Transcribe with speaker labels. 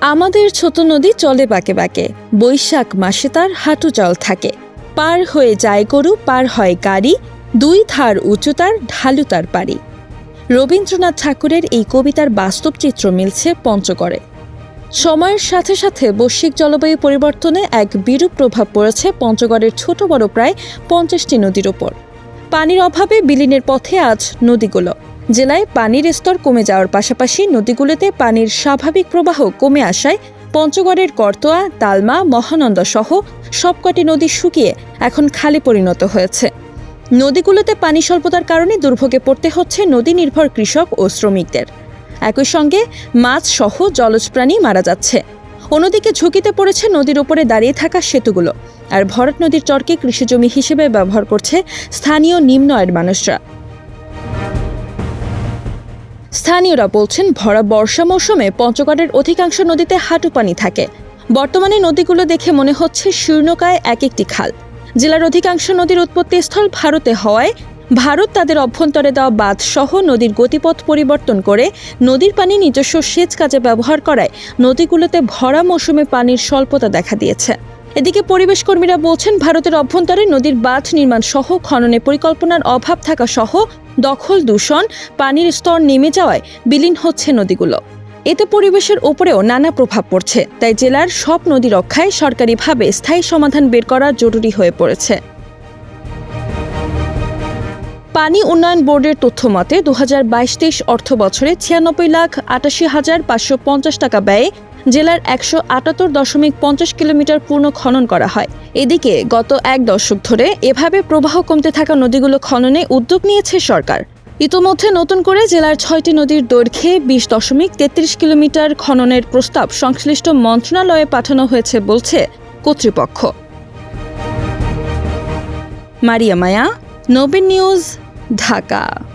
Speaker 1: আমাদের ছোট নদী চলে বাঁকে বাঁকে। বৈশাখ মাসে তার হাঁটু জল থাকে। পার হয়ে যায় গরু, পার হয় গাড়ি। দুই ধার উঁচু তার ঢালু তার পারি রবীন্দ্রনাথ ঠাকুরের এই কবিতার বাস্তব চিত্র মিলছে পঞ্চগড়ে। সময়ের সাথে সাথে বৈশ্বিক জলবায়ু পরিবর্তনে এক বিরূপ প্রভাব পড়েছে পঞ্চগড়ের ছোট বড় প্রায় পঞ্চাশটি নদীর ওপর। পানির অভাবে বিলীনের পথে আজ নদীগুলো। জেলায় পানির স্তর কমে যাওয়ার পাশাপাশি নদীগুলোতে পানির স্বাভাবিক প্রবাহ কমে আসায় পঞ্চগড়ের করতোয়া, তালমা মহানন্দা সহ সবকটি নদী শুকিয়ে এখন খালি পরিণত হয়েছে। নদীগুলোতে পানি স্বল্পতার কারণে দুর্ভোগে পড়তে হচ্ছে নদী নির্ভর কৃষক ও শ্রমিকদের। একই সঙ্গে মাছ সহ জলজ প্রাণী মারা যাচ্ছে। অন্যদিকে ঝুঁকিতে পড়েছে নদীর উপরে দাঁড়িয়ে থাকা সেতুগুলো। আর ভরাট নদীর চরকে কৃষিজমি হিসেবে ব্যবহার করছে স্থানীয় নিম্ন আয়ের মানুষরা। স্থানীয়রা বলছেন, ভরা বর্ষা মৌসুমে পঞ্চগড়ের অধিকাংশ নদীতে হাঁটু পানি থাকে। বর্তমানে নদীগুলো দেখে মনে হচ্ছে শীর্ণকায় এক একটি খাল। জেলার অধিকাংশ নদীর উৎপত্তিস্থল ভারতে হওয়ায় ভারত তাদের অভ্যন্তরে দেওয়া বাঁধ সহ নদীর গতিপথ পরিবর্তন করে নদীর পানি নিজস্ব সেচ কাজে ব্যবহার করায় নদীগুলোতে ভরা মৌসুমে পানির স্বল্পতা দেখা দিয়েছে। এদিকে পরিবেশ কর্মীরা বলছেন, ভারতের অভ্যন্তরে নদীর বাঁধ নির্মাণ সহ খননে পরিকল্পনার অভাব থাকা সহ দখল, দূষণ, পানির স্তর নেমে যাওয়ায় বিলীন হচ্ছে নদীগুলো। এতে পরিবেশের ওপরেও নানা প্রভাব পড়ছে, তাই জেলার সব নদী রক্ষায় সরকারিভাবে স্থায়ী সমাধান বের করা জরুরি হয়ে পড়েছে। পানি উন্নয়ন বোর্ডের তথ্য মতে দু হাজার বাইশ তেইশ অর্থ বছরে ছিয়ানব্বই লাখ আটাশি হাজার পাঁচশো পঞ্চাশ টাকা ব্যয়ে জেলার একশো আটাত্তর দশমিক পঞ্চাশ কিলোমিটার পূর্ণ খনন করা হয়। এদিকে গত এক দশক ধরে এভাবে প্রবাহ কমতে থাকা নদীগুলো খননে উদ্যোগ নিয়েছে সরকার। ইতোমধ্যে নতুন করে জেলার ছয়টি নদীর দৈর্ঘ্যে বিশ দশমিক তেত্রিশ কিলোমিটার খননের প্রস্তাব সংশ্লিষ্ট মন্ত্রণালয়ে পাঠানো হয়েছে বলছে কর্তৃপক্ষ। মারিয়া মায়া, নবীন নিউজ, ঢাকা।